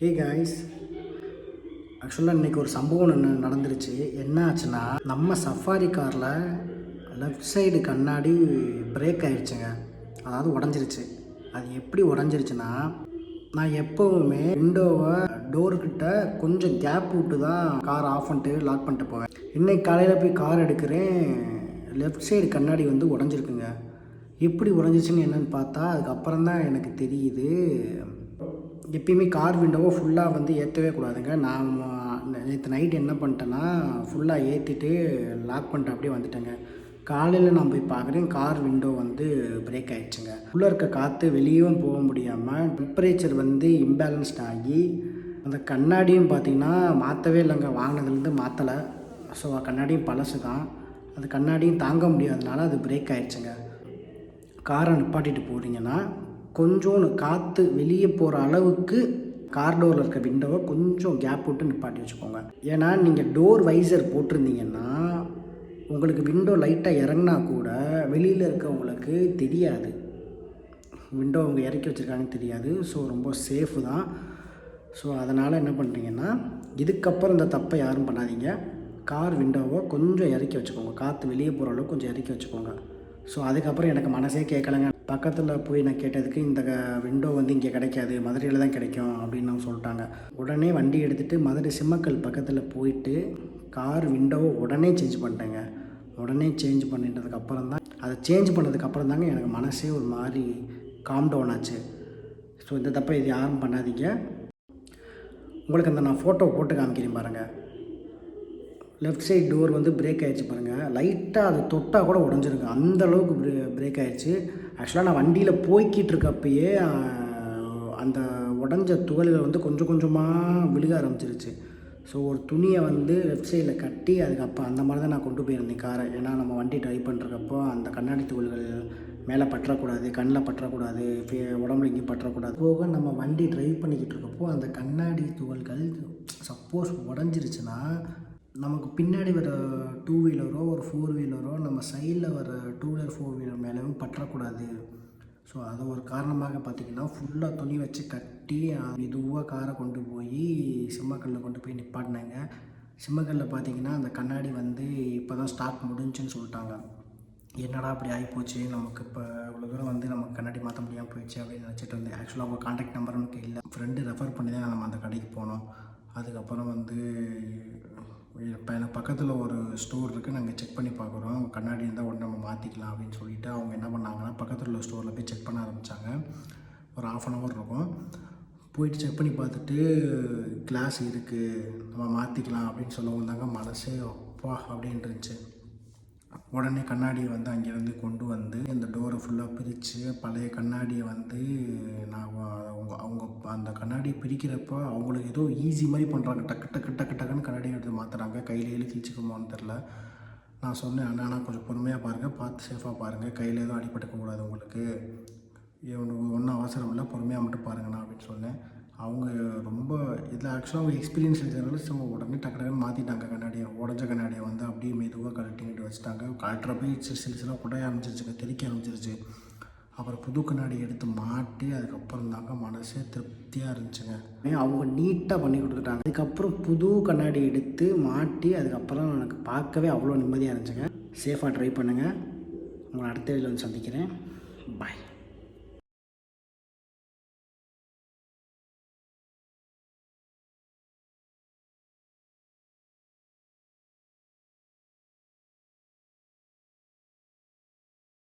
Hey guys ஆக்சுவலாக இன்றைக்கி ஒரு சம்பவம் ஒன்று நடந்துருச்சு. என்ன ஆச்சுன்னா நம்ம சஃபாரி காரில் லெஃப்ட் சைடு கண்ணாடி பிரேக் ஆயிடுச்சுங்க அதாவது உடஞ்சிருச்சு. அது எப்படி உடஞ்சிருச்சுன்னா நான் எப்போவுமே விண்டோவை டோர்கிட்ட கொஞ்சம் கேப் விட்டு தான் கார் ஆஃப் பண்ணிட்டு லாக் பண்ணிட்டு போவேன். இன்றைக்கி காலையில் போய் கார் எடுக்கிறேன். லெஃப்ட் சைடு கண்ணாடி வந்து உடஞ்சிருக்குங்க. எப்படி உடஞ்சிச்சின்னு என்னன்னு பார்த்தா அதுக்கப்புறம் தான் எனக்கு தெரியுது. எப்பயுமே கார் விண்டோவை ஃபுல்லாக வந்து ஏற்றவே கூடாதுங்க. நான் நேற்று நைட் என்ன பண்ணிட்டேன்னா ஃபுல்லாக ஏற்றிட்டு லாக் பண்ணிட்டு அப்படியே வந்துட்டேங்க. காலையில் நான் போய் பார்க்குறேன் கார் விண்டோ வந்து பிரேக் ஆகிடுச்சுங்க உள்ளே இருக்க காற்று வெளியும் போக முடியாமல் டெம்பரேச்சர் வந்து இம்பேலன்ஸ்ட் ஆகி அந்த கண்ணாடியும் பார்த்தீங்கன்னா மாற்றவே இல்லைங்க. வாங்கினதுலேருந்து மாற்றலை ஸோ கண்ணாடியும் பழசு தான் அது கண்ணாடியும் தாங்க முடியாதனால அது பிரேக் ஆகிடுச்சுங்க காரை நிப்பாட்டிட்டு போகிறீங்கன்னா கொஞ்சோண்டு காற்று வெளியே போகிற அளவுக்கு கார் டோரில் இருக்க விண்டோவை கொஞ்சம் கேப் விட்டு நிப்பாட்டி வச்சுக்கோங்க. ஏன்னா நீங்கள் டோர் வைசர் போட்டிருந்தீங்கன்னா உங்களுக்கு விண்டோ லைட்டாக இறங்கினா கூட வெளியில் இருக்கவங்களுக்கு தெரியாது. விண்டோ அவங்க இறக்கி வச்சுருக்காங்கன்னு தெரியாது. ஸோ ரொம்ப சேஃபு தான். ஸோ அதனால் என்ன பண்ணுறீங்கன்னா இதுக்கப்புறம் இந்த தப்பை யாரும் பண்ணாதீங்க. கார் விண்டோவை கொஞ்சம் இறக்கி வச்சுக்கோங்க. காற்று வெளியே போகிற அளவுக்கு கொஞ்சம் இறக்கி வச்சுக்கோங்க. ஸோ அதுக்கப்புறம் எனக்கு மனசே கேட்கலங்க பக்கத்தில் போய் நான் கேட்டதுக்கு இந்த விண்டோ வந்து இங்கே கிடைக்காது மதுரையில் தான் கிடைக்கும் அப்படின்னு அவங்க சொல்லிட்டாங்க. உடனே வண்டி எடுத்துகிட்டு மதுரை சிம்மக்கல் பக்கத்தில் போயிட்டு கார் விண்டோவை உடனே சேஞ்ச் பண்ணிட்டேங்க. உடனே சேஞ்ச் பண்ணிட்டதுக்கப்புறம் தான் அதை சேஞ்ச் பண்ணதுக்கப்புறம் தாங்க எனக்கு மனசே ஒரு மாதிரி காம் டவுன் ஆச்சு. ஸோ இந்த தப்பை இது யாரும் பண்ணாதீங்க. உங்களுக்கு அந்த நான் ஃபோட்டோ போட்டு காமிக்கிறேன் பாருங்கள் லெஃப்ட் சைடு டோர் வந்து பிரேக் ஆகிடுச்சு பாருங்கள் லைட்டாக அது தொட்டால் கூட உடஞ்சிருங்க. அந்த அளவுக்கு பிரே பிரேக் ஆகிடுச்சு ஆக்சுவலாக நான் வண்டியில் போய்கிட்டு இருக்கப்பயே அந்த உடஞ்ச துகள்கள் வந்து கொஞ்சம் கொஞ்சமாக விழுக ஆரம்பிச்சிருச்சு. ஸோ ஒரு துணியை வந்து லெஃப்ட் சைடில் கட்டி அதுக்கப்புறம் அந்த மாதிரி தான் நான் கொண்டு போயிருந்தேன் காரை. ஏன்னா நம்ம வண்டி ட்ரைவ் பண்ணுறக்கப்போ அந்த கண்ணாடி துகள்கள் மேலே பற்றக்கூடாது கண்ணில் பற்றக்கூடாது ஃபே- உடம்புல எங்கேயும் பற்றக்கூடாது. போக நம்ம வண்டி ட்ரைவ் பண்ணிக்கிட்டு இருக்கப்போ அந்த கண்ணாடி துகள்கள் சப்போஸ் உடஞ்சிருச்சுன்னா நமக்கு பின்னாடி வர டூ வீலரோ ஒரு ஃபோர் வீலரோ நம்ம சைடில் வர டூ வீலர் ஃபோர் வீலர் மேலேயும் பற்றக்கூடாது. ஸோ அது ஒரு காரணமாக பார்த்தீங்கன்னா ஃபுல்லாக துணி வச்சு கட்டி மெதுவாக காரை கொண்டு போய் சிம்மக்கல்லில் கொண்டு போய் நிப்பாட்டினாங்க. சிம்மக்கல்லில் பார்த்தீங்கன்னா அந்த கண்ணாடி வந்து இப்போ தான் ஸ்டாக் முடிஞ்சுன்னு சொல்லிட்டாங்க. என்னடா அப்படி ஆகிப்போச்சு நமக்கு இப்போ இவ்வளோ தூரம் வந்து நமக்கு கண்ணாடி மாற்ற முடியாமல் போயிடுச்சு அப்படின்னு நினச்சிட்டு இருந்தேன். ஆக்சுவலாக அவங்க காண்டாக்ட் நம்பர் நமக்கு இல்லை ஃப்ரெண்டு ரெஃபர் பண்ணி தான் நம்ம அந்த கடைக்கு போனோம். அதுக்கப்புறம் வந்து இப்போ எனக்கு பக்கத்தில் ஒரு ஸ்டோர் இருக்குது நாங்கள் செக் பண்ணி பார்க்குறோம் கண்ணாடி இருந்தால் உடனே நம்ம மாற்றிக்கலாம் அப்படின்னு சொல்லிட்டு அவங்க என்ன பண்ணாங்கன்னா பக்கத்தில் உள்ள ஸ்டோரில் போய் செக் பண்ண ஆரம்பித்தாங்க ஒரு ஆஃப் அன் ஹவர் இருக்கும். போயிட்டு செக் பண்ணி பார்த்துட்டு கிளாஸ் இருக்குது நம்ம மாற்றிக்கலாம் அப்படின்னு சொல்லவும் தாங்க மனசே அப்பா அப்படின்னு இருந்துச்சு. உடனே கண்ணாடியை வந்து அங்கேருந்து கொண்டு வந்து அந்த டோரை ஃபுல்லாக பிரித்து பழைய கண்ணாடியை வந்து நான் அவங்க அவங்க அந்த கண்ணாடியை பிரிக்கிறப்போ அவங்களுக்கு ஏதோ ஈஸி மாதிரி பண்ணுறாங்க டக்கு டக்கு டக்கு டக்குன்னு கண்ணாடியை எடுத்து மாற்றுறாங்க கையில் எழுதி கிழிச்சிக்குமோன்னு தெரில நான் சொன்னேன் அண்ணா அண்ணா கொஞ்சம் பொறுமையாக பாருங்கள் பார்த்து சேஃபாக பாருங்கள் கையில் எதுவும் அடிபட்டுக்க கூடாது உங்களுக்கு. ஒன்றும் அவசரம் இல்லை. பொறுமையாக மட்டும் பாருங்கண்ணா அப்படின்னு சொன்னேன். அவங்க ரொம்ப இதில் ஆக்சுவலாக அவங்க எக்ஸ்பீரியன்ஸ் இருக்கிறதுனால சும்மா உடனே டக்கு டக்குன்னு மாற்றிட்டாங்க கண்ணாடியை உடஞ்ச கண்ணாடியை வந்து அப்படியே மெதுவாக கழட்டிங்கிட்டு வச்சுட்டாங்க. கழட்டுறப்பே போய் சிறு சிறு குடைய ஆரம்பிச்சிருச்சுங்க தெளிக்க ஆரம்பிச்சிருச்சு. அப்புறம் புது கண்ணாடி எடுத்து மாட்டி அதுக்கப்புறம் தாங்க மனசே திருப்தியாக இருந்துச்சுங்க. அவங்க நீட்டாக பண்ணி கொடுத்துட்டாங்க. அதுக்கப்புறம் புது கண்ணாடி எடுத்து மாட்டி அதுக்கப்புறம் எனக்கு பார்க்கவே அவ்வளோ நிம்மதியாக இருந்துச்சுங்க. சேஃபாக ட்ரை பண்ணுங்கள் உங்களை அடுத்த வீடியோவில் வந்து சந்திக்கிறேன். பாய்